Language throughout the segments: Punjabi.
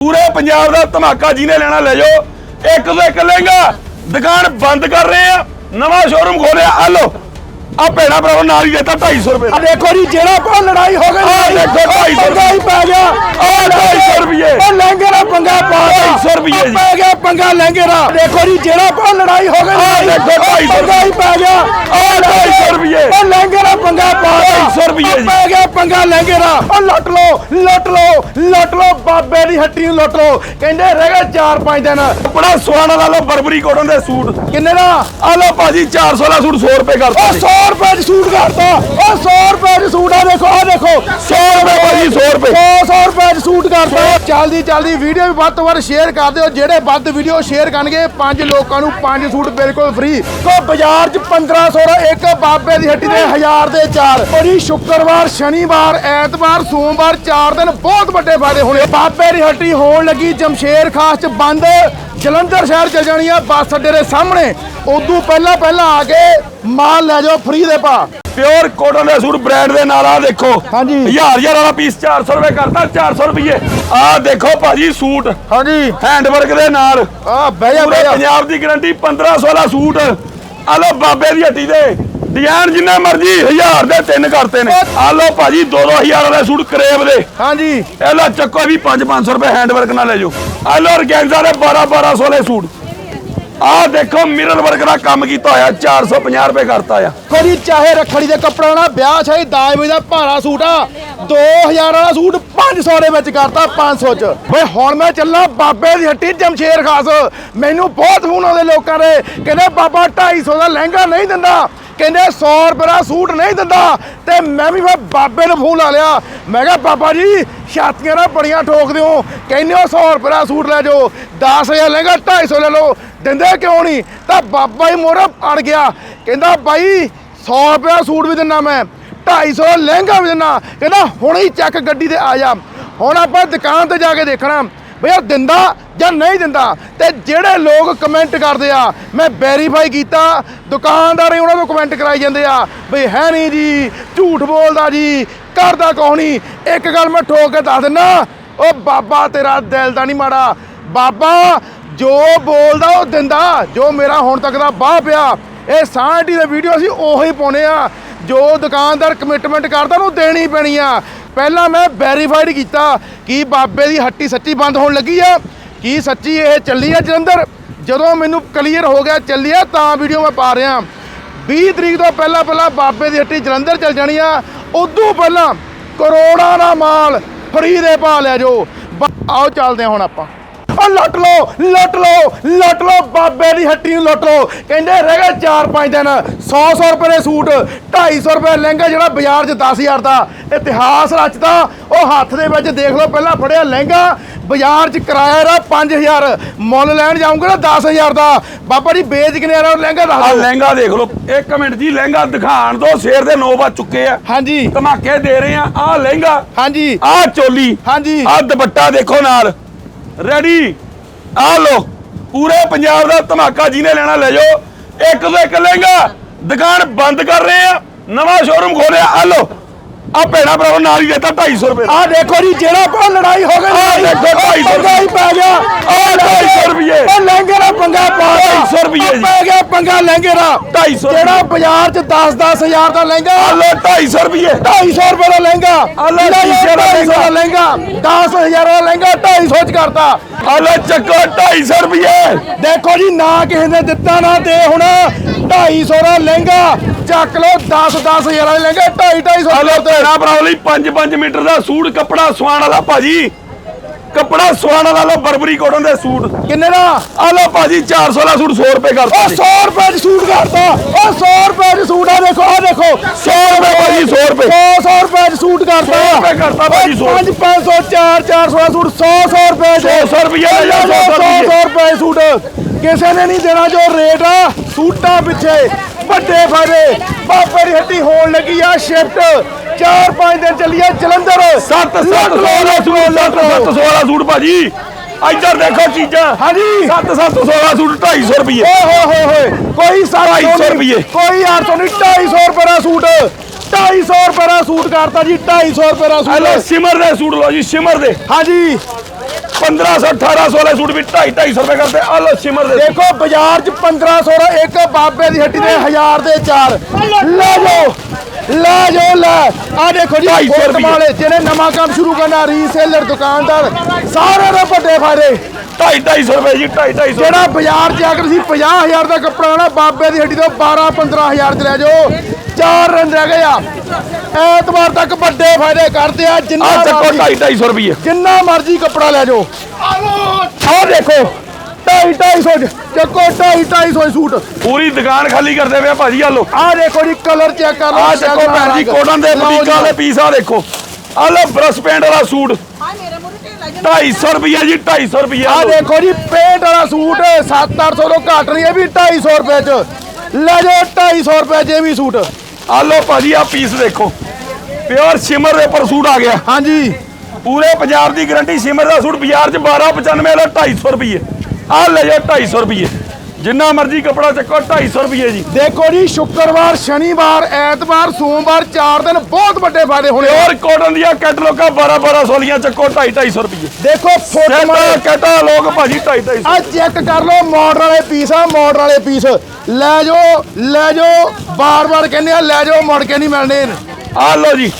ਪੂਰੇ ਪੰਜਾਬ ਦਾ ਧਮਾਕਾ ਜਿਹਨੇ ਲੈਣਾ ਲੈ ਜਾਓ। ਇੱਕ ਤੋਂ ਇੱਕ ਲਹਿੰਗਾ ਦੁਕਾਨ ਬੰਦ ਕਰ ਰਹੇ ਆ। ਨਵਾਂ ਸ਼ੋਰੂਮ ਖੋਲਿਆ। ਆ ਲੋ ਆ ਭੈਣਾ ਭਰਾਵਾ ਨਾਲ ਹੀ ਦਿੱਤਾ 250 ਰੁਪਏ। ਆ ਦੇਖੋ ਜੀ ਜਿਹੜਾ ਕੋ ਲੜਾਈ ਹੋ ਗਈ ਆਹ ਦੇਖੋ 250 ਰੁਪਏ। ਪੈ ਗਿਆ। ਆਹ 250 ਰੁਪਏ। ਉਹ ਲਹਿੰਗੇ ਦਾ ਪੰਗਾ ਪਾ 250 ਰੁਪਏ ਜੀ। ਪੈ ਗਿਆ ਪੰਗਾ ਲਹਿੰਗੇ ਦਾ। ਦੇਖੋ ਜੀ ਜਿਹੜਾ ਕੋ ਲੜਾਈ ਹੋ ਗਈ ਆਹ ਦੇਖੋ 250 ਪੰਗਾ ਹੀ ਪੈ ਗਿਆ। ਆਹ 250 ਸੌ ਰੁਪਈਏ ਜੀ। ਪੈ ਗਿਆ ਪੰਗਾ ਲਹਿੰਗੇ ਦਾ। ਉਹ ਲੁੱਟ ਲੋ ਲੁੱਟ ਲੋ ਲੁੱਟ ਲੋ ਬਾਬੇ ਦੀ ਹੱਟੀ ਨੂੰ ਲੁੱਟ ਲੋ ਕਹਿੰਦੇ ਰਹਿ ਗਏ 4-5 ਦਿਨ। ਆਪਣਾ ਸਵਾਨਾ ਲਾ ਲਓ ਬਰਬਰੀ ਕੋਟਨ ਦੇ ਸੂਟ। ਕਿੰਨੇ ਦਾ? ਆ ਲੋ ਭਾਜੀ 400 ਵਾਲਾ ਸੂਟ 100 ਰੁਪਏ ਕਰਤਾ ਉਹ 100 ਰੁਪਏ ਦੀ ਸੂਟ ਕਰਤਾ। ਉਹ 100 ਰੁਪਏ ਦੀ ਸੂਟ ਆ ਦੇਖੋ ਆ ਦੇਖੋ। 100 ਰੁਪਏ ਭਾਜੀ 100 ਰੁਪਏ। 100 100 ਰੁਪਏ ਦੀ ਸੂਟ ਕਰਤਾ। ਜਲਦੀ ਜਲਦੀ ਵੀਡੀਓ ਵੀ ਵੱਧ ਤੋਂ ਵੱਧ ਸ਼ੇਅਰ ਕਰ ਦਿਓ। ਜਿਹੜੇ ਵੱਧ ਵੀਡੀਓ ਸ਼ੇਅਰ ਕਰਨਗੇ ਪੰਜ ਲੋਕਾਂ ਨੂੰ ਪੰਜ ਸੂਟ ਬਿਲਕੁਲ ਫ੍ਰੀ ਕੋ ਬਾਜ਼ਾਰ 'ਚ 1500 ਦਾ ਇੱਕ ਬਾਬੇ ਦੀ ਹੱਟੀ ਦੇ 1000 ਦੇ ਚਾਰ। ਔਰ ਜੀ ਸ਼ੁੱਕਰਵਾਰ ਸ਼ਨੀਵਾਰ ਐਤਵਾਰ ਸੋਮਵਾਰ ਚਾਰ ਦਿਨ ਬਹੁਤ ਵੱਡੇ ਫਾਇਦੇ ਹੋਣੇ। ਬਾਬੇ ਦੀ ਹੱਟੀ ਹੋਣ ਲੱਗੀ ਜਮਸ਼ੇਰ ਖਾਸ 'ਚ ਬੰਦ। ਜਲੰਧਰ ਸ਼ਹਿਰ ਚ ਜਾਣੀ ਆ ਬੱਸ ਅੱਡੇ ਦੇ ਸਾਹਮਣੇ। ਉਦੋਂ ਪਹਿਲਾਂ ਪਹਿਲਾਂ ਆ ਕੇ ਮਾਲ ਲੈ ਜਾਓ ਫ੍ਰੀ ਦੇ ਪਾ ਪਿਓਰ ਕੋਟਨ ਦੇ ਸੂਟ ਬ੍ਰਾਂਡ ਦੇ ਨਾਲ ਆ ਦੇਖੋ। ਹਾਂਜੀ। ਹਜ਼ਾਰ ਹਜ਼ਾਰ ਵਾਲਾ ਪੀਸ 400 ਰੁਪਏ ਕਰਤਾ 400 ਰੁਪਏ ਆ ਦੇਖੋ ਭਾਜੀ ਸੂਟ। ਹਾਂਜੀ। ਹੈਂਡਵਰਕ ਦੇ ਨਾਲ। ਆ ਬਹਿ ਜਾ ਪੰਜਾਬ ਦੀ ਗਾਰੰਟੀ 1500 ਵਾਲਾ ਸੂਟ। ਆ ਲੋ ਬਾਬੇ ਦੀ ਹੱਟੀ ਦੇ। ਡਿਜ਼ਾਈਨ ਜਿੰਨੇ ਮਰਜ਼ੀ ਹਜ਼ਾਰ ਦੇ ਤਿੰਨ ਕਰਤੇ ਨੇ। ਆ ਲੋ ਭਾਜੀ 2-2000 ਵਾਲੇ ਸੂਟ ਕਰੇਬ ਦੇ। ਹਾਂਜੀ। ਇਹ ਲੋ ਚੱਕੋ ਵੀ 5-500 ਰੁਪਏ ਹੈਂਡਵਰਕ ਨਾਲ ਲੈ ਜਾਓ। ਆ ਲੋ ਔਰਗੈਂਜ਼ਾ ਦੇ 12-1200 ਵਾਲੇ ਸੂਟ। ਆ ਦੇਖੋ ਮਿਰਰ ਵਰਕ ਦਾ ਕੰਮ ਕੀਤਾ ਹੋਇਆ 450 ਰੁਪਏ ਕਰਤਾ ਆ। ਕੋਈ ਚਾਹੇ ਰੱਖੜੀ ਦੇ ਕੱਪੜਾ ਨਾ ਵਿਆਹ ਚਾਹੀ ਦਾਜ ਦਾ ਭਾਰਾ ਸੂਟ ਆ 2000 ਵਾਲਾ ਸੂਟ 500 ਦੇ ਵਿੱਚ ਕਰਤਾ 500 ਚ। ਓਏ ਹੁਣ ਮੈਂ ਚੱਲਾਂ ਬਾਬੇ ਦੀ ਹੱਟੀ ਜਮਸ਼ੇਰ ਖਾਸ। ਮੈਨੂੰ ਬਹੁਤ ਫੋਨ ਆਉਂਦੇ ਲੋਕਾਂ ਦੇ ਕਹਿੰਦੇ ਬਾਬਾ 250 ਦਾ ਲਹਿੰਗਾ ਨਹੀਂ ਦਿੰਦਾ। ਕਹਿੰਦੇ 100 ਰੁਪਏ ਦਾ ਸੂਟ ਨਹੀਂ ਦਿੰਦਾ ਤੇ ਮੈਂ ਵੀ ਫਿਰ ਬਾਬੇ ਨੂੰ ਫੋਨ ਲਾ ਲਿਆ। ਮੈਂ ਕਿਹਾ, ਬਾਬਾ ਜੀ, ਛਾਤੀਆਂ ਨਾਲ ਬੜੀਆਂ ਠੋਕ ਦਿਓ ਕਹਿੰਦੇ ਹੋ 100 ਰੁਪਏ ਦਾ ਸੂਟ ਲੈ ਜਾਓ। 10000 ਲਹਿੰਗਾ 250 ਲੈ ਲਓ। ਦਿੰਦੇ ਕਿਉਂ ਨਹੀਂ? ਤਾਂ ਬਾਬਾ ਹੀ ਮੋਰਾ ਅੜ ਗਿਆ। ਕਹਿੰਦਾ, ਬਾਈ 100 ਰੁਪਏ ਦਾ ਸੂਟ ਵੀ ਦਿੰਦਾ ਮੈਂ। 250 ਲਹਿੰਗਾ ਵੀ ਦਿੰਦਾ। ਕਹਿੰਦਾ, ਹੁਣੇ ਹੀ ਚੱਕ ਗੱਡੀ ਤੇ ਆ ਜਾ। ਹੁਣ ਆਪਾਂ ਦੁਕਾਨ ਤੇ ਜਾ ਕੇ ਦੇਖਣਾ। ਬਈ ਉਹ ਦਿੰਦਾ ਜਾਂ ਨਹੀਂ ਦਿੰਦਾ ਤੇ ਜਿਹੜੇ ਲੋਕ ਕਮੈਂਟ ਕਰਦੇ ਆ, ਮੈਂ ਵੈਰੀਫਾਈ ਕੀਤਾ, ਦੁਕਾਨਦਾਰ ਹੀ ਉਹਨਾਂ ਨੂੰ ਕਮੈਂਟ ਕਰਾਈ ਜਾਂਦੇ ਆ, ਬਈ ਹੈ ਨਹੀਂ ਜੀ, ਝੂਠ ਬੋਲਦਾ ਜੀ, ਕਰਦਾ ਕੌਣ ਨਹੀਂ। ਇੱਕ ਗੱਲ ਮੈਂ ਠੋਕ ਕੇ ਦੱਸ ਦਿੰਨਾ ਉਹ ਬਾਬਾ ਤੇਰਾ ਦਿਲ ਦਾ ਨਹੀਂ ਮਾੜਾ। ਬਾਬਾ ਜੋ ਬੋਲਦਾ ਉਹ ਦਿੰਦਾ, ਜੋ ਮੇਰਾ ਹੁਣ ਤੱਕ ਦਾ ਬਾਹ ਪਿਆ। ਇਹ ਸਾਂਢੀ ਦੇ ਵੀਡੀਓ ਅਸੀਂ ਉਹੀ ਪਾਉਨੇ ਆ। ਜੋ ਦੁਕਾਨਦਾਰ ਕਮਿਟਮੈਂਟ ਕਰਦਾ ਉਹਨੂੰ ਦੇਣੀ ਪੈਣੀ ਆ। ਪਹਿਲਾਂ ਮੈਂ ਵੈਰੀਫਾਈਡ ਕੀਤਾ ਕਿ ਬਾਬੇ ਦੀ ਹੱਟੀ ਸੱਚੀ ਬੰਦ ਹੋਣ ਲੱਗੀ ਆ। ਕੀ ਸੱਚੀ ਇਹ ਚੱਲੀ ਆ ਜਲੰਧਰ? ਜਦੋਂ ਮੈਨੂੰ ਕਲੀਅਰ ਹੋ ਗਿਆ ਚੱਲੀ ਆ ਤਾਂ ਵੀਡੀਓ ਮੈਂ ਪਾ ਰਿਹਾ। 20 ਤਰੀਕ ਤੋਂ ਪਹਿਲਾਂ ਪਹਿਲਾਂ ਬਾਬੇ ਦੀ ਹੱਟੀ ਜਲੰਧਰ ਚੱਲ ਜਾਣੀ ਆ। ਉਦੋਂ ਪਹਿਲਾਂ ਕਰੋੜਾਂ ਦਾ ਮਾਲ ਫਰੀ ਦੇ ਪਾ ਲਿਆ ਜੋ ਬ- ਆਓ ਚੱਲਦੇ ਹਾਂ ਹੁਣ ਆਪਾਂ। ਉਹ ਲੁੱਟ ਲੋ ਲੁੱਟ ਲੋ ਲੁੱਟ ਲੋ ਬਾਬੇ ਦੀ ਹੱਟੀ ਨੂੰ ਲੁੱਟ ਲੋ ਕਹਿੰਦੇ ਰਹਿ ਗਏ 4-5 ਦਿਨ 100-100 ਰੁਪਏ ਦੇ ਸੂਟ 250 ਰੁਪਏ ਲਹਿੰਗਾ ਜਿਹੜਾ ਬਾਜ਼ਾਰ 'ਚ 10000 ਦਾ ਇਤਿਹਾਸ ਰਚਦਾ ਉਹ ਹੱਥ ਦੇ ਵਿੱਚ ਦੇਖ ਲਓ ਪਹਿਲਾਂ ਫੜਿਆ ਲਹਿੰਗਾ ਬਾਜ਼ਾਰ 'ਚ ਕਿਰਾਇਆ ਦਾ 5000 ਮੁੱਲ ਲੈਣ ਜਾਊਂਗਾ ਨਾ 10000 ਦਾ। ਬਾਬਾ ਜੀ ਵੇਚ ਕਿਨੇ ਉਹ ਲਹਿੰਗਾ ਦੱਸ ਆ ਲਹਿੰਗਾ ਦੇਖ ਲਓ ਇੱਕ ਮਿੰਟ ਜੀ ਲਹਿੰਗਾ ਦਿਖਾਣ ਦੋ ਸ਼ੇਰ ਦੇ 9 ਵੱਜ ਚੁੱਕੇ ਆ। ਹਾਂਜੀ। ਧਮਾਕੇ ਦੇ ਰਹੇ ਆ ਆ ਲਹਿੰਗਾ ਹਾਂਜੀ। ਆ ਚੋਲੀ ਹਾਂਜੀ। ਆ ਦੁਪੱਟਾ ਦੇਖੋ ਨਾਲ। ਰੈਡੀ ਆ ਲੋ ਪੂਰੇ ਪੰਜਾਬ ਦਾ ਧਮਾਕਾ ਜਿਹਨੇ ਲੈਣਾ ਲੈ ਜਾਓ ਇੱਕ ਤੋਂ ਇੱਕ ਲਹਿੰਗਾ ਦੁਕਾਨ ਬੰਦ ਕਰ ਰਹੇ ਆ ਨਵਾਂ ਸ਼ੋਰੂਮ ਖੋਲਿਆ ਆ ਲੋ ਆ ਭੈਣਾ ਭਰਾਵਾ ਨਾਲ ਹੀ ਦਿੱਤਾ 250 ਰੁਪਏ। ਆ ਦੇਖੋ ਜੀ ਜਿਹੜਾ ਕੋ ਲੜਾਈ ਹੋ ਗਈ ਆਹ ਦੇਖੋ, ਢਾਈ ਸੌ ਪੰਗਾ ਹੀ ਪੈ ਗਿਆ ਢਾਈ ਸੌ ਰੁਪਈਏ। ਉਹ ਲਹਿੰਗੇ ਦਾ ਪੰਗਾ ਪਾ ਗਿਆ। ਢਾਈ ਸੌ ਰੁਪਈਏ ਜੀ। ਪੰਗਾ ਲਹਿੰਗੇ ਦਾ 250 ਜਿਹੜਾ ਬਾਜ਼ਾਰ 'ਚ 10-10 ਹਜ਼ਾਰ ਦਾ ਲਹਿੰਗਾ ਆ ਲੋ 250 ਰੁਪਏ। 250 ਰੁਪਏ ਦਾ ਲਹਿੰਗਾ। ਲੈ ਸ਼ੀਸ਼ੇ ਦਾ 250 ਦਾ ਲਹਿੰਗਾ। 10000 ਦਾ ਲਹਿੰਗਾ 250 ਚ ਕਰਤਾ। ਆ ਲੋ ਚੱਕੋ 250 ਰੁਪਏ। ਦੇਖੋ ਜੀ ਨਾ ਕਿਸੇ ਨੇ ਦਿੱਤਾ ਨਾ ਦੇ ਹੁਣ। 250 ਦਾ ਲਹਿੰਗਾ ਚੱਕ ਲਓ 10-10 ਹਜ਼ਾਰ ਦਾ ਲਹਿੰਗਾ 250 ਆ ਲੋ 250 ਭੈਣਾ ਭਰਾਵਾ ਲਈ 5-5 ਮੀਟਰ ਦਾ ਸੂਟ ਕੱਪੜਾ ਸਵਾਣ ਵਾਲਾ ਭਾਜੀ। ਕੱਪੜਾ ਸਵਾਣ ਲੋ ਬਰਬਰੀ ਕੋਟਨ ਦੇ ਸੂਟ। ਕਿੰਨੇ ਦਾ? ਆ ਲੋ ਭਾਜੀ 400 ਵਾਲਾ ਸੂਟ 100 ਰੁਪਏ ਕਰਤਾ ਉਹ 100 ਰੁਪਏ ਚ ਸੂਟ ਕਰਤਾ। ਉਹ 100 ਰੁਪਏ ਚ ਸੂਟ ਆ ਦੇਖੋ ਆ ਦੇਖੋ। 100 ਰੁਪਏ ਭਾਜੀ 100 ਰੁਪਏ। 100 100 ਰੁਪਏ ਚ ਸੂਟ ਕਰਤਾ। 100 ਰੁਪਏ ਕਰਤਾ ਭਾਜੀ, ਸੌ। 5 500 4 400 ਦਾ ਸੂਟ 100 100 ਰੁਪਏ ਚ। 100 ਰੁਪਏ ਲੈ ਜਾਓ, 100 100 100 ਰੁਪਏ ਸੂਟ। ਕਿਸੇ ਨੇ ਨਹੀਂ ਦੇਣਾ ਜੋ ਰੇਟ ਆ ਸੂਟਾਂ ਪਿੱਛੇ। ਵੱਡੇ ਫਾਇਦੇ। ਬਾਬੇ ਦੀ ਹੱਟੀ ਹੋਣ ਲੱਗੀ ਆ ਸ਼ਿਫਟ। 4-5 ਦਿਨ ਚੱਲੀ ਆ ਜਲੰਧਰ 7 700 ਵਾਲਾ ਸੂਟ 700 ਵਾਲਾ ਸੂਟ ਭਾਜੀ। ਇੱਧਰ ਦੇਖੋ ਚੀਜ਼ਾਂ। ਹਾਂਜੀ। 7 700 ਵਾਲਾ ਸੂਟ 250 ਰੁਪਏ ਓਏ ਹੋਏ ਹੋਏ ਹੋਏ ਕੋਈ 250 700 ਰੁਪਈਏ। ਕੋਈ 800 ਨਹੀਂ 250 ਰੁਪਏ ਦਾ ਸੂਟ। 250 ਰੁਪਏ ਦਾ ਸੂਟ ਕਰਤਾ ਜੀ 250 ਰੁਪਏ ਦਾ ਆ ਲੋ ਸੂਟ ਸਿਮਰ ਦੇ ਸੂਟ ਲੋ ਜੀ ਸਿਮਰ ਦੇ। ਹਾਂਜੀ। 1500 1800 ਵਾਲੇ ਸੂਟ ਵੀ 2.5 250 ਰੁਪਏ ਕਰਦੇ। ਆ ਲੋ ਸਿਮਰ ਦੇ ਦੇਖੋ ਬਾਜ਼ਾਰ 'ਚ 1500 ਦਾ ਇੱਕ ਬਾਬੇ ਦੀ ਹੱਟੀ ਦੇ 1000 ਦੇ ਚਾਰ। ਲੈ ਜਾਓ। ਲੈ ਜਾਓ ਲੈ। ਆ ਦੇਖੋ ਜੀ 250 ਫੁੱਟ ਰੁਪਈਏ। ਵਾਲੇ ਜਿਹਨੇ ਨਵਾਂ ਕੰਮ ਸ਼ੁਰੂ ਕਰਨਾ ਰੀਸੇਲਰ ਦੁਕਾਨਦਾਰ ਸਾਰੇ ਦੇ ਵੱਡੇ ਫਾਇਦੇ। 2.5 250 ਰੁਪਏ ਜੀ 2.5 250 ਜਿਹੜਾ ਬਾਜ਼ਾਰ 'ਚ ਅਗਰ ਤੁਸੀਂ 50000 ਦਾ ਕੱਪੜਾ ਨਾ ਬਾਬੇ ਦੀ ਹੱਟੀ ਤੋਂ 12 15000 ਚ ਲੈ ਜਾਓ। ਚਾਰ ਰਨ ਰਹਿ ਗਏ ਆ। ਐਤਵਾਰ ਤੱਕ ਵੱਡੇ ਫਾਇਦੇ ਕਰਦੇ ਆ ਜਿੰਨਾ ਆ ਚੱਕੋ ਮਰਜ਼ੀ- 2.5 250 ਰੁਪਏ ਜਿੰਨਾ ਮਰਜ਼ੀ ਕੱਪੜਾ ਲੈ ਜਾਓ। ਆਹ ਦੇਖੋ 2.5 250 ਚੱਕੋ 2.5 250 ਸੂਟ। ਪੂਰੀ ਦੁਕਾਨ ਖਾਲੀ ਕਰਦੇ ਪਿਆ ਭਾਜੀ ਆ ਲੋ ਆਹ ਦੇਖੋ ਜੀ ਕਲਰ ਚੈੱਕ ਕਰ ਲਓ ਆ ਚੱਕੋ ਭੈਣ ਜੀ ਕੋਟਨ ਦੇ। ਬੁਟੀਕਾਂ ਵਾਲੇ ਪੀਸ ਆ ਦੇਖੋ। ਆ ਲੋ ਬਰਸ ਪੈਂਟ ਵਾਲਾ ਸੂਟ। ਹਾਂ ਮੇਰੇ ਮੂਹਰੇ ਢੇਲਾ ਜਿਹਾ 250 ਰੁਪਏ ਜੀ 250 ਰੁਪਏ ਆਹ ਦੇਖੋ ਜੀ ਪੇਂਟ ਵਾਲਾ ਸੂਟ 7-800 ਤੋਂ ਘੱਟ ਨਹੀਂ ਇਹ ਵੀ 250 ਰੁਪਏ ਚ। ਲੈ ਜਾਓ 250 ਰੁਪਏ ਜੇ ਵੀ ਸੂਟ। ਆ ਲੋ ਭਾਜੀ ਆ ਪੀਸ ਦੇਖੋ। ਪਿਓਰ ਸ਼ਿਮਰ ਦੇ ਪਰ ਸੂਟ ਆ ਗਿਆ। ਹਾਂਜੀ। ਪੂਰੇ ਪੰਜਾਬ ਦੀ ਗਾਰੰਟੀ ਸਿਮਰ ਦਾ ਸੂਟ ਬਾਜ਼ਾਰ 'ਚ 1295 ਵਾਲਾ 250 ਰੁਪਏ ਆ ਲੈ ਜਾਓ 250 ਰੁਪਏ ਜਿੰਨਾ ਮਰਜ਼ੀ ਕਪੜਾ ਚੱਕੋ 250 ਰੁਪਏ ਜੀ। ਦੇਖੋ ਜੀ ਸ਼ੁੱਕਰਵਾਰ ਸ਼ਨੀਵਾਰ ਐਤਵਾਰ ਸੋਮਵਾਰ 4 ਦਿਨ ਬਹੁਤ ਵੱਡੇ ਫਾਇਦੇ ਹੋਣੇ। ਪਿਓਰ ਕਾਟਨ ਦੀਆਂ ਕੈਟਲੋਗਾਂ 12 1200 ਲੀਆਂ ਚੱਕੋ 250 250 ਰੁਪਏ ਦੇਖੋ ਫੋਟੋ ਸੈਂਟਰ ਕੈਟਾਲੋਗ ਭਾਜੀ 250 250 ਆ ਚੈੱਕ ਕਰ ਲਓ ਮਾਡਲ ਵਾਲੇ ਪੀਸ ਆ ਮਾਡਲ ਵਾਲੇ ਪੀਸ ਲੈ ਜਾਓ ਲੈ ਜਾਓ ਬਾਰ-ਬਾਰ ਕਹਿੰਦੇ ਆ ਲੈ ਜਾਓ ਮੁੜ ਕੇ ਨਹੀਂ ਮਿਲਣੇ ਆ ਲੋ ਜੀ।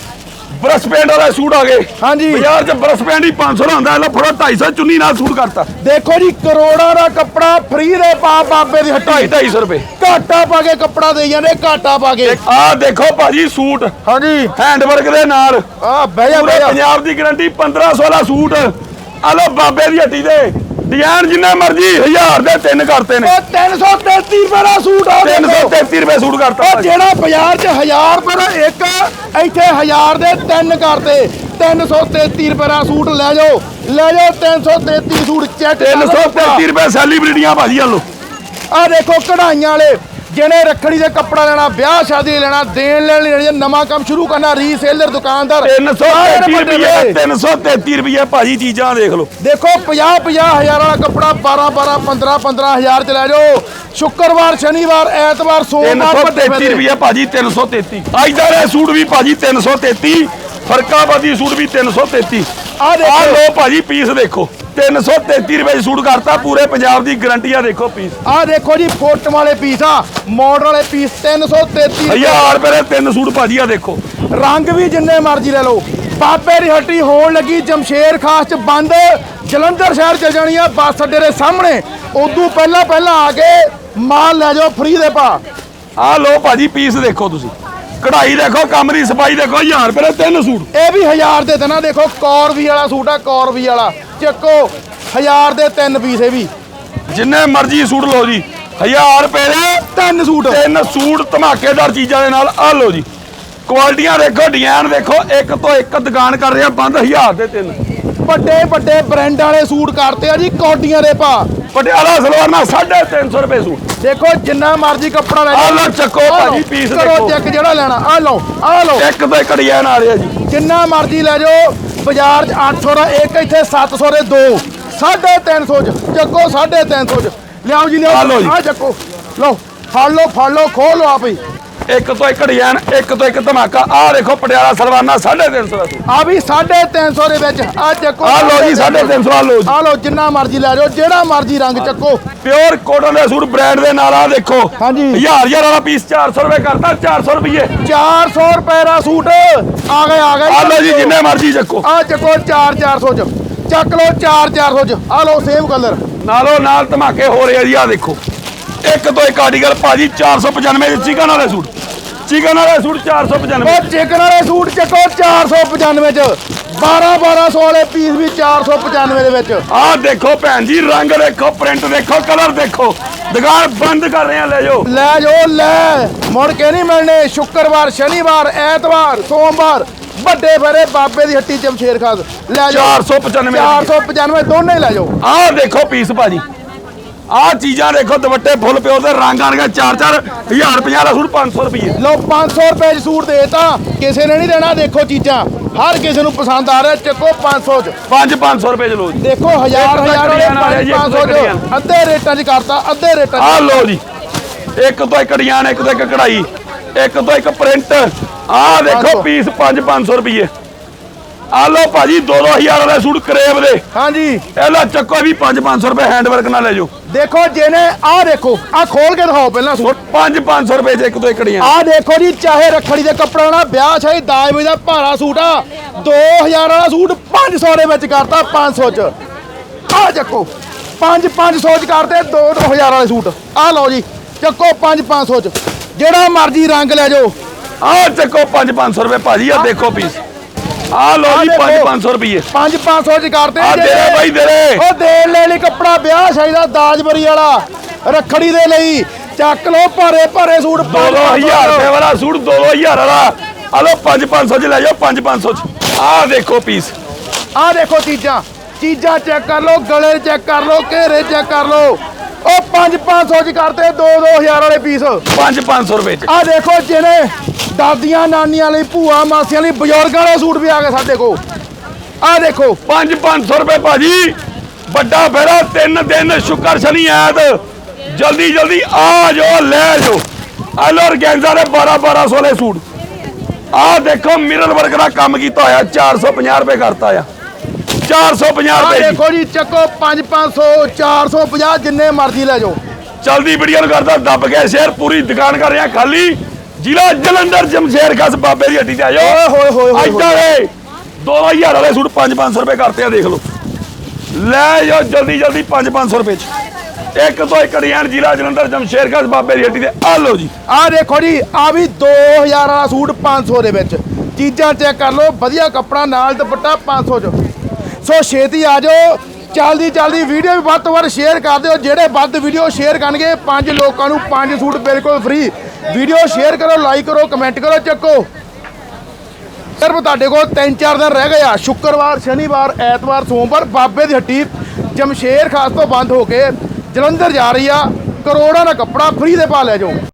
ਬਰਸ ਪੈਂਟ ਵਾਲਾ ਸੂਟ ਆ ਗਏ। ਹਾਂਜੀ। ਬਾਜ਼ਾਰ 'ਚ ਬਰਸ ਪੈਂਟ ਹੀ 500 ਦਾ ਹੁੰਦਾ ਇਹ ਲੋ ਫੜੋ 250 ਚੁੰਨੀ ਨਾਲ ਸੂਟ ਕਰਤਾ। ਦੇਖੋ ਜੀ ਕਰੋੜਾਂ ਦਾ ਕੱਪੜਾ ਫ੍ਰੀ ਦੇ ਪਾ ਬਾਬੇ ਦੀ ਹੱਟੀ 250 250 ਰੁਪਏ। ਘਾਟਾ ਪਾ ਕੇ ਕੱਪੜਾ ਦੇਈ ਜਾਂਦੇ ਘਾਟਾ ਪਾ ਕੇ। ਆ ਦੇਖੋ ਭਾਜੀ ਸੂਟ। ਹਾਂਜੀ। ਹੈਂਡਵਰਕ ਦੇ ਨਾਲ। ਆ ਬਹਿ ਜਾ ਪੂਰੇ ਬਹਿ ਜਾ। ਪੰਜਾਬ ਦੀ ਗਾਰੰਟੀ 1500 ਵਾਲਾ ਸੂਟ। ਆ ਲੋ ਬਾਬੇ ਦੀ ਹੱਟੀ ਦੇ। ਡਿਜ਼ਾਈਨ ਜਿੰਨਾ ਮਰਜ਼ੀ 1000 ਦੇ ਤਿੰਨ ਕਰਤੇ ਨੇ। ਉਹ 333 ਰੁਪਏ ਦਾ ਸੂਟ ਆ ਦੇਖੋ। 333 ਰੁਪਏ ਸੂਟ ਕਰਤਾ ਉਹ। ਜਿਹੜਾ ਬਾਜ਼ਾਰ 'ਚ 1000 ਰੁਪਏ ਦਾ ਇੱਕ ਇੱਥੇ 1000 ਦੇ ਤਿੰਨ ਕਰਤੇ। 333 ਰੁਪਏ ਦਾ ਸੂਟ ਲੈ ਜਾਓ। ਲੈ ਜਾਓ 333 ਸੂਟ ਚੈੱਕ 333 ਰੁਪਏ ਸੈਲੀਬ੍ਰਿਟੀਆਂ ਭਾਜੀ ਆ ਲੋ ਆ ਦੇਖੋ ਕਢਾਈਆਂ ਵਾਲੇ। ਜਿਹਨੇ ਰੱਖੜੀ ਦੇ ਕੱਪੜਾ ਲੈਣਾ ਵਿਆਹ ਸ਼ਾਦੀ ਲੈਣਾ ਦੇਣ ਲੈਣ ਲਈ ਲੈਣਾ, ਨਵਾਂ ਕੰਮ ਸ਼ੁਰੂ ਕਰਨਾ ਰੀਸੇਲਰ ਦੁਕਾਨਦਾਰ 333 ਵੱਡੇ ਰੁਪਏ ਵੱਡੇ। 333 ਰੁਪਏ ਭਾਜੀ ਚੀਜ਼ਾਂ ਦੇਖ ਲਓ ਦੇਖੋ 50 50 ਹਜ਼ਾਰ ਵਾਲਾ ਕੱਪੜਾ 12 12 15 15 ਹਜ਼ਾਰ ਚ ਲੈ ਜਾਓ ਸ਼ੁੱਕਰਵਾਰ ਸ਼ਨੀਵਾਰ ਐਤਵਾਰ ਸੋਮਵਾਰ ਵੱਡੇ 333 ਵੱਡੇ। ਰੁਪਏ ਭਾਜੀ 333 ਅੱਜ ਦੇ ਸੂਟ ਵੀ ਭਾਜੀ 333 ਫਰਕਾਬਾਦੀ ਸੂਟ ਵੀ 333 ਆਹ ਦੇਖੋ। ਆਹ ਲੋ ਭਾਜੀ ਪੀਸ ਦੇਖੋ 333 ਰੁਪਏ 'ਚ ਸੂਟ ਕਰਤਾ ਪੂਰੇ ਪੰਜਾਬ ਦੀ ਗਾਰੰਟੀ ਆ ਦੇਖੋ ਪੀਸ ਆਹ ਦੇਖੋ ਜੀ ਫੁੱਟ ਵਾਲੇ ਪੀਸ ਆ ਮਾਡਲ ਵਾਲੇ ਪੀਸ 333 1000 ਰੁਪਏ। ਦੇ ਤਿੰਨ ਸੂਟ ਭਾਜੀ ਆ ਦੇਖੋ। ਰੰਗ ਵੀ ਜਿੰਨੇ ਮਰਜ਼ੀ ਲੈ ਲਓ। ਬਾਬੇ ਦੀ ਹੱਟੀ ਹੋਣ ਲੱਗੀ ਜਮਸ਼ੇਰ ਖਾਸ ਚ ਬੰਦ ਜਲੰਧਰ ਸ਼ਹਿਰ ਚ ਜਾਣੀ ਆ ਬੱਸ ਅੱਡੇ ਦੇ ਸਾਹਮਣੇ। ਉਦੋਂ ਪਹਿਲਾਂ ਪਹਿਲਾਂ ਆ ਕੇ ਮਾਲ ਲੈ ਜਾਓ ਫ੍ਰੀ ਦੇ ਪਾ। ਆਹ ਲੋ ਭਾਜੀ ਪੀਸ ਦੇਖੋ ਤੁਸੀਂ। ਕਢਾਈ ਦੇਖੋ ਕੰਮ ਦੀ ਸਫ਼ਾਈ ਦੇਖੋ 1000 ਰੁਪਏ ਦੇ ਤਿੰਨ ਸੂਟ। ਇਹ ਵੀ 1000 ਦੇ ਦੇਣਾ ਦੇਖੋ ਕੌਰਵੀ ਵਾਲਾ ਸੂਟ ਆ ਕੌਰਵੀ ਵਾਲਾ। ਚੱਕੋ 1000 ਦੇ ਤਿੰਨ ਪੀਸ ਇਹ ਵੀ। ਜਿੰਨੇ ਮਰਜ਼ੀ ਸੂਟ ਲਓ ਜੀ 1000 ਰੁਪਏ ਦੇ ਤਿੰਨ ਸੂਟ। ਤਿੰਨ ਸੂਟ ਧਮਾਕੇਦਾਰ ਚੀਜ਼ਾਂ ਦੇ ਨਾਲ ਆ ਲਓ ਜੀ। ਕੁਆਲਟੀਆਂ ਦੇਖੋ ਡਿਜ਼ਾਈਨ ਦੇਖੋ ਇੱਕ ਤੋਂ ਇੱਕ ਦੁਕਾਨ ਕਰ ਰਿਹਾ ਬੰਦ 1000 ਦੇ ਤਿੰਨ। ਵੱਡੇ ਵੱਡੇ ਬ੍ਰਾਂਡ ਵਾਲੇ ਸੂਟ ਕਰਤੇ ਆ ਜੀ ਕੋਡੀਆਂ ਦੇ ਪਾ ਪਟਿਆਲਾ ਸਲਵਾਰ ਨਾਲ 350 ਰੁਪਏ ਸੂਟ। ਦੇਖੋ ਜਿੰਨਾ ਮਰਜ਼ੀ ਕੱਪੜਾ ਲੈ ਆਹ ਲਓ ਚੱਕੋ ਆਹ ਲਓ, ਭਾਜੀ ਪੀਸ ਕਰੋ ਦੇਖੋ। ਚੈੱਕ ਜਿਹੜਾ ਲੈਣਾ ਆ ਲਓ ਆ ਲਓ। ਇੱਕ ਤੋਂ ਇੱਕ ਡਿਜ਼ਾਈਨ ਆ ਜੀ। ਜਿੰਨਾ ਮਰਜ਼ੀ ਲੈ ਜਾਓ ਬਾਜ਼ਾਰ 'ਚ 800 ਦਾ ਇੱਕ ਇੱਥੇ 700 ਦੇ ਦੋ। 350 ਚ ਚੱਕੋ 350 ਚ। ਲਿਆਓ ਜੀ ਲਓ ਲਿਆਓ ਜੀ। ਆ ਚੱਕੋ। ਲਓ ਫੜ ਲਓ ਫੜ ਲਓ ਖੋਲ ਲਓ ਆਪੇ। ਇੱਕ ਤੋਂ ਇੱਕ ਡਿਜ਼ਾਈਨ ਇੱਕ ਤੋਂ ਇੱਕ ਧਮਾਕਾ। ਆਹ ਦੇਖੋ ਪਟਿਆਲਾ ਸਲਵਾਰ ਨਾਲ 350 ਦਾ ਸੂਟ। ਆ ਵੀ 350 ਦੇ ਵਿੱਚ। ਆ ਚੱਕੋ ਆਹ ਲਓ ਜੀ 350 ਆ ਲਓ ਜੀ। ਆ ਲਓ ਜਿੰਨਾ ਮਰਜ਼ੀ ਲੈ ਜਾਓ ਜਿਹੜਾ ਮਰਜ਼ੀ ਰੰਗ ਚੱਕੋ। ਪਿਓਰ ਕੋਟਨ ਦੇ ਸੂਟ ਬ੍ਰਾਂਡ ਦੇ ਨਾਲ ਆ ਦੇਖੋ। ਹਾਂਜੀ। 1000 ਹਜ਼ਾਰ ਵਾਲਾ ਪੀਸ 400 ਰੁਪਏ ਕਰਤਾ 400 ਰੁਪਏ 400 ਰੁਪਏ ਦਾ ਸੂਟ। ਆ ਗਏ ਆ ਗਏ। ਆ ਲਓ ਜੀ ਜਿੰਨੇ ਮਰਜ਼ੀ ਚੱਕੋ। ਆ ਚੱਕੋ 4 400 ਚ। ਚੱਕ ਲਓ 4 400 ਚ। ਆ ਲਓ ਸੇਮ ਕਲਰ ਨਾਲੋਂ ਨਾਲ ਧਮਾਕੇ ਹੋ ਰਹੇ ਆ ਜੀ ਆ ਦੇਖੋ। ਇੱਕ ਤੋਂ ਇੱਕ ਆਰਟੀਕਲ ਭਾਜੀ 495 ਦੇ ਚਿਕਨ ਵਾਲੇ ਸੂਟ। ਚਿਕਨ ਵਾਲੇ ਸੂਟ 495 ਉਹ ਚਿਕਨ ਵਾਲੇ ਸੂਟ ਚੱਕੋ 495 ਚ। 12 1200 ਵਾਲੇ ਪੀਸ ਵੀ 495 ਦੇ ਵਿੱਚ। ਆਹ ਦੇਖੋ ਭੈਣ ਜੀ ਰੰਗ ਦੇਖੋ ਪ੍ਰਿੰਟ ਦੇਖੋ ਕਲਰ ਦੇਖੋ। ਦੁਕਾਨ ਬੰਦ ਕਰ ਰਹੇ ਆ ਲੈ ਜਾਓ। ਲੈ ਜਾਓ ਲੈ। ਮੁੜ ਕੇ ਨਹੀਂ ਮਿਲਣੇ। ਸ਼ੁੱਕਰਵਾਰ ਸ਼ਨੀਵਾਰ ਐਤਵਾਰ ਸੋਮਵਾਰ ਵੱਡੇ ਫਰੇ ਬਾਬੇ ਦੀ ਹੱਟੀ ਜਮਸ਼ੇਰ ਖਾਸ। ਲੈ ਜਾਓ। 495 495 ਦੋਨੇ ਲੈ ਜਾਓ। ਆਹ ਦੇਖੋ ਪੀਸ ਭਾਜੀ। ਆਹ ਚੀਜ਼ਾਂ ਦੇਖੋ ਦੁਪੱਟੇ ਫੁੱਲ ਪਿਓ ਤੇ ਰੰਗ ਆਣਗੇ 4-4 1000 50 ਦਾ ਸੂਟ 500 ਰੁਪਏ ਲਓ 500 ਰੁਪਏ ਚ ਸੂਟ ਦੇਤਾ। ਕਿਸੇ ਨੇ ਨਹੀਂ ਦੇਣਾ ਦੇਖੋ ਚੀਜ਼ਾਂ। ਹਰ ਕਿਸੇ ਨੂੰ ਪਸੰਦ ਆ ਰਿਹਾ ਚੱਕੋ 500 ਚ। 5-500 ਰੁਪਏ ਚ ਲਓ ਜੀ। ਦੇਖੋ ਹਜ਼ਾਰ ਇੱਕ ਹਜ਼ਾਰ ਡਿਜ਼ਾਈਨ ਆ ਰਿਹਾ ਵਾਲੇ ਜੀ, ਇੱਕ 500 ਡਿਜ਼ਾਈਨ। ਚ। ਅੱਧੇ ਰੇਟਾਂ 'ਚ ਕਰਤਾ ਅੱਧੇ ਰੇਟਾਂ 'ਚ ਆਹ ਲਓ ਜੀ ਇੱਕ ਤੋਂ ਇੱਕ ਡਿਜ਼ਾਈਨ ਇੱਕ ਤੋਂ ਇੱਕ ਕਢਾਈ ਇੱਕ ਤੋਂ ਇੱਕ ਪ੍ਰਿੰਟ। ਆਹ ਦੇਖੋ। ਪੀਸ 5-500 ਰੁਪਏ ਆ ਲਓ ਭਾਜੀ 2-2000 ਵਾਲੇ ਸੂਟ ਕਰੇਬ ਦੇ। ਹਾਂਜੀ। ਇਹ ਲਓ ਚੱਕੋ ਵੀ 5-500 ਰੁਪਏ ਹੈਂਡਵਰਕ ਨਾਲ ਲੈ ਜਾਓ। ਦੇਖੋ ਜਿਹਨੇ ਆਹ ਦੇਖੋ ਆਹ ਖੋਲ ਕੇ ਦਿਖਾਓ ਪਹਿਲਾਂ ਸੂਟ 5-500 ਰੁਪਏ ਚ ਇੱਕ ਤੋਂ ਇਕੜੀਆਂ। ਆਹ ਦੇਖੋ ਜੀ ਚਾਹੇ ਰੱਖੜੀ ਦੇ ਕੱਪੜਾ ਨਾ ਵਿਆਹ ਚਾਹੇ ਦਾਜ ਦਾ ਭਾਰਾ ਸੂਟ ਆ 2000 ਵਾਲਾ ਸੂਟ 500 ਦੇ ਵਿੱਚ ਕਰਤਾ 500 ਚ। ਆਹ ਚੱਕੋ 5 500 ਚ ਕਰਤੇ 2 2000 ਵਾਲੇ ਸੂਟ। ਆਹ ਲਓ ਜੀ ਚੱਕੋ 5 500 ਚ। ਜਿਹੜਾ ਮਰਜ਼ੀ ਰੰਗ ਲੈ ਜਾਓ। ਆ ਚੱਕੋ 5-500 ਰੁਪਏ ਭਾਜੀ ਆ ਦੇਖੋ ਪੀਸ ਆ ਆਹ ਜੀ ਦੇਖੋ। 5-500 ਰੁਪਏ 5 500 ਚ ਕਰਤੇ ਆ ਦੇ ਬਾਈ ਦੇ ਦੇ। ਉਹ ਦੇਣ ਲੈ ਲਈ ਕੱਪੜਾ ਵਿਆਹ ਚਾਹੀਦਾ ਦਾਜਬਰੀ ਵਾਲਾ। ਰੱਖੜੀ ਦੇ ਲਈ। ਚੱਕ ਲਓ ਭਾਰੇ ਭਾਰੇ ਸੂਟ 2-2000 ਰੁਪਏ ਵਾਲਾ ਸੂਟ 2-2000 ਵਾਲਾ। ਆ ਲਓ 5-500 ਚ ਲੈ ਜਾਓ 5-500 ਚ। ਆ ਦੇਖੋ ਪੀਸ। ਆਹ ਦੇਖੋ ਚੀਜ਼ਾਂ। ਚੀਜ਼ਾਂ ਚੈੱਕ ਕਰ ਲਓ ਗਲੇ ਚੈੱਕ ਕਰ ਲਓ ਘੇਰੇ ਚੈੱਕ ਕਰ ਲਓ। ਉਹ 5 500 ਚ ਕਰਤੇ 2 2000 ਵਾਲੇ ਪੀਸ। 5-500 ਰੁਪਏ ਚ। ਆਹ ਦੇਖੋ ਜਿਹਨੇ ਦਾਦੀਆਂ ਨਾਨੀਆਂ ਲਈ ਭੂਆ ਮਾਸੀਆਂ ਲਈ ਬਜ਼ੁਰਗਾਂ ਵਾਲੇ ਸੂਟ ਵੀ ਆ ਗਏ ਸਾਡੇ ਕੋਲ। ਆਹ ਦੇਖੋ 5-500 ਰੁਪਏ ਭਾਜੀ। ਵੱਡਾ ਫੇਰਾ ਤਿੰਨ ਦਿਨ ਸ਼ੁਕਰ ਸ਼ਨੀ ਐਤ। ਜਲਦੀ ਜਲਦੀ ਆ ਜਾਓ ਲੈ ਜਾਓ। ਆ ਲੋ ਰਗੈਂਜ਼ਾ ਦੇ 12-1200 ਵਾਲੇ ਸੂਟ। ਆ ਦੇਖੋ ਮਿਰਰ ਵਰਕ ਦਾ ਕੰਮ ਕੀਤਾ ਹੋਇਆ 450 ਰੁਪਏ ਕਰਤਾ ਆ। 450 ਆਹ ਰੁਪਏ ਦੇਖੋ ਜੀ ਚੱਕੋ 5 500 450 ਜਿੰਨੇ ਮਰਜ਼ੀ ਲੈ ਜਾਓ। ਚਲਦੀ ਵੀਡੀਓ ਨੂੰ ਕਰਦਾ ਦੱਬ ਕੇ ਸ਼ੇਰ ਪੂਰੀ ਦੁਕਾਨ ਕਰ ਰਿਹਾ ਖਾਲੀ। ਜ਼ਿਲ੍ਹਾ ਜਲੰਧਰ ਜਮਸ਼ੇਰ ਖਾਸ ਬਾਬੇ ਦੀ ਹੱਟੀ ਤੇ ਆਇਓ। ਓਏ ਹੋਏ ਹੋਏ ਹੋਏ ਇੱਧਰ ਏ 2000 ਵਾਲੇ ਸੂਟ 5-500 ਰੁਪਏ ਕਰਤੇ ਆ ਦੇਖ ਲਓ। ਲੈ ਜਾਓ ਜਲਦੀ ਜਲਦੀ 5-500 ਰੁਪਏ ਚ। ਇੱਕ ਤੋਂ ਇੱਕ ਰਿਆਣ ਜ਼ਿਲ੍ਹਾ ਜਲੰਧਰ ਜਮਸ਼ੇਰ ਖਾਸ ਬਾਬੇ ਦੀ ਹੱਟੀ ਤੇ ਆ ਲਓ ਜੀ। ਆਹ ਦੇਖੋ ਜੀ ਆ ਵੀ 2000 ਵਾਲਾ ਸੂਟ 500 ਦੇ ਵਿੱਚ। ਚੀਜ਼ਾਂ ਚੈੱਕ ਕਰ ਲਓ ਵਧੀਆ ਕੱਪੜਾ ਨਾਲ ਦੁਪੱਟਾ 500 ਚ। ਸੋ ਛੇਤੀ ਆ ਜਾਓ ਜਲਦੀ ਜਲਦੀ ਵੀਡੀਓ ਵੀ ਵੱਧ ਤੋਂ ਵੱਧ ਸ਼ੇਅਰ ਕਰ ਦਿਓ। ਜਿਹੜੇ ਵੱਧ ਵੀਡੀਓ ਸ਼ੇਅਰ ਕਰਨਗੇ ਪੰਜ ਲੋਕਾਂ ਨੂੰ ਪੰਜ ਸੂਟ ਬਿਲਕੁਲ ਫ੍ਰੀ ਵੀਡੀਓ ਸ਼ੇਅਰ ਕਰੋ ਲਾਈਕ ਕਰੋ ਕਮੈਂਟ ਕਰੋ, ਚੱਕੋ। ਸਿਰਫ ਤੁਹਾਡੇ ਕੋਲ 3-4 ਦਿਨ ਰਹਿ ਗਏ ਆ। ਸ਼ੁੱਕਰਵਾਰ, ਸ਼ਨੀਵਾਰ, ਐਤਵਾਰ, ਸੋਮਵਾਰ ਬਾਬੇ ਦੀ ਹੱਟੀ ਜਮਸ਼ੇਰ ਖਾਸ ਤੋਂ ਬੰਦ ਹੋ ਕੇ ਜਲੰਧਰ ਜਾ ਰਹੀ ਆ। ਕਰੋੜਾਂ ਦਾ ਕੱਪੜਾ ਫ੍ਰੀ ਦੇ ਪਾ ਲੈ ਜਾਓ।